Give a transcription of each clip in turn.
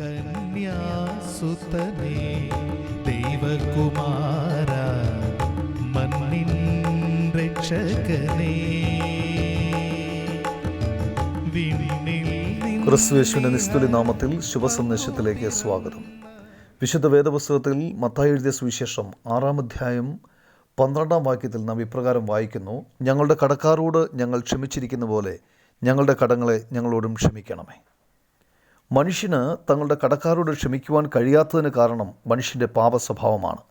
കന്യാസുതനേ ദൈവകുമാര മണ്ണിൻ രക്ഷകനേ. ക്രിസ്തുവേശുവിന്റെ നിസ്തുലി നാമത്തിൽ ശുഭസന്ദേശത്തിലേക്ക് സ്വാഗതം. വിശുദ്ധ വേദപുസ്തകത്തിൽ മത്തായി എഴുതിയ സുവിശേഷം ആറാം അധ്യായം പന്ത്രണ്ടാം വാക്യത്തിൽ നാം ഇപ്രകാരം വായിക്കുന്നു ഞങ്ങളുടെ കടക്കാരോട് ഞങ്ങൾ ക്ഷമിച്ചിരിക്കുന്ന പോലെ ഞങ്ങളുടെ കടങ്ങളെ ഞങ്ങളോടും ക്ഷമിക്കണമേ. മനുഷ്യന് തങ്ങളുടെ കടക്കാരോട് ക്ഷമിക്കുവാൻ കഴിയാത്തതിന് കാരണം മനുഷ്യന്റെ പാപ സ്വഭാവമാണ്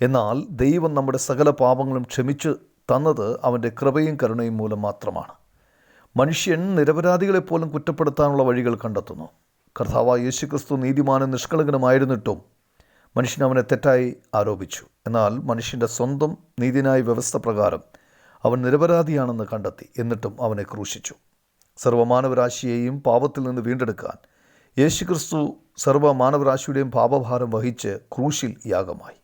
എന്നാൽ ദൈവം നമ്മുടെ സകല പാപങ്ങളും ക്ഷമിച്ച് തന്നത് അവന്റെ കൃപയും കരുണയും മൂലം മാത്രമാണ്. മനുഷ്യൻ നിരപരാധികളെപ്പോലും കുറ്റപ്പെടുത്താനുള്ള വഴികൾ കണ്ടെത്തുന്നു. കർത്താവ് യേശുക്രിസ്തു നീതിമാനും നിഷ്കളങ്കനുമായിരുന്നിട്ടും മനുഷ്യൻ അവനെ തെറ്റായി ആരോപിച്ചു. എന്നാൽ മനുഷ്യന്റെ സ്വന്തം നീതിനായ വ്യവസ്ഥ പ്രകാരം അവൻ നിരപരാധിയാണെന്ന് കണ്ടെത്തി എന്നിട്ടും അവനെ ക്രൂശിച്ചു. സർവമാനവരാശിയെയും പാപത്തിൽ നിന്ന് വീണ്ടെടുക്കാൻ യേശുക്രിസ്തു സർവമാനവരാശിയുടെയും പാപഭാരം വഹിച്ച് ക്രൂശിൽ യാഗമായി.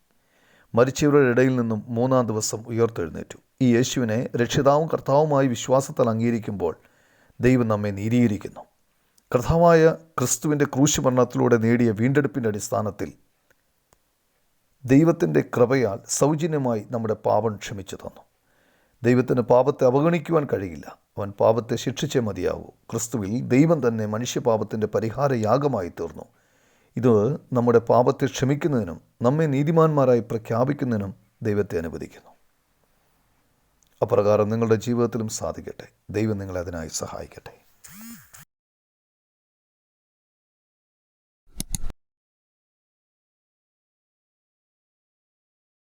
മരിച്ചവരുടെ ഇടയിൽ നിന്നും മൂന്നാം ദിവസം ഉയർത്തെഴുന്നേറ്റു. ഈ യേശുവിനെ രക്ഷിതാവും കർത്താവുമായി വിശ്വാസത്താൽ അംഗീകരിക്കുമ്പോൾ ദൈവം നമ്മെ നീരീകരിക്കുന്നു. കർത്താവായ ക്രിസ്തുവിന്റെ ക്രൂശ് മരണത്തിലൂടെ നേടിയ വീണ്ടെടുപ്പിന്റെ അടിസ്ഥാനത്തിൽ ദൈവത്തിന്റെ കൃപയാൽ സൗജന്യമായി നമ്മുടെ പാപം ക്ഷമിച്ചു തന്നു. ദൈവത്തിന് പാപത്തെ അവഗണിക്കുവാൻ കഴിയില്ല. അവൻ പാപത്തെ ശിക്ഷിച്ചേ മതിയാകൂ ക്രിസ്തുവിൽ ദൈവം തന്നെ മനുഷ്യപാപത്തിന്റെ പരിഹാര യാഗമായി തീർന്നു. ഇത് നമ്മുടെ പാപത്തെ ക്ഷമിക്കുന്നതിനും നമ്മെ നീതിമാന്മാരായി പ്രഖ്യാപിക്കുന്നതിനും ദൈവത്തെ അനുവദിക്കുന്നു. അപ്രകാരം നിങ്ങളുടെ ജീവിതത്തിലും സാധിക്കട്ടെ. ദൈവം നിങ്ങളെ അതിനായി സഹായിക്കട്ടെ.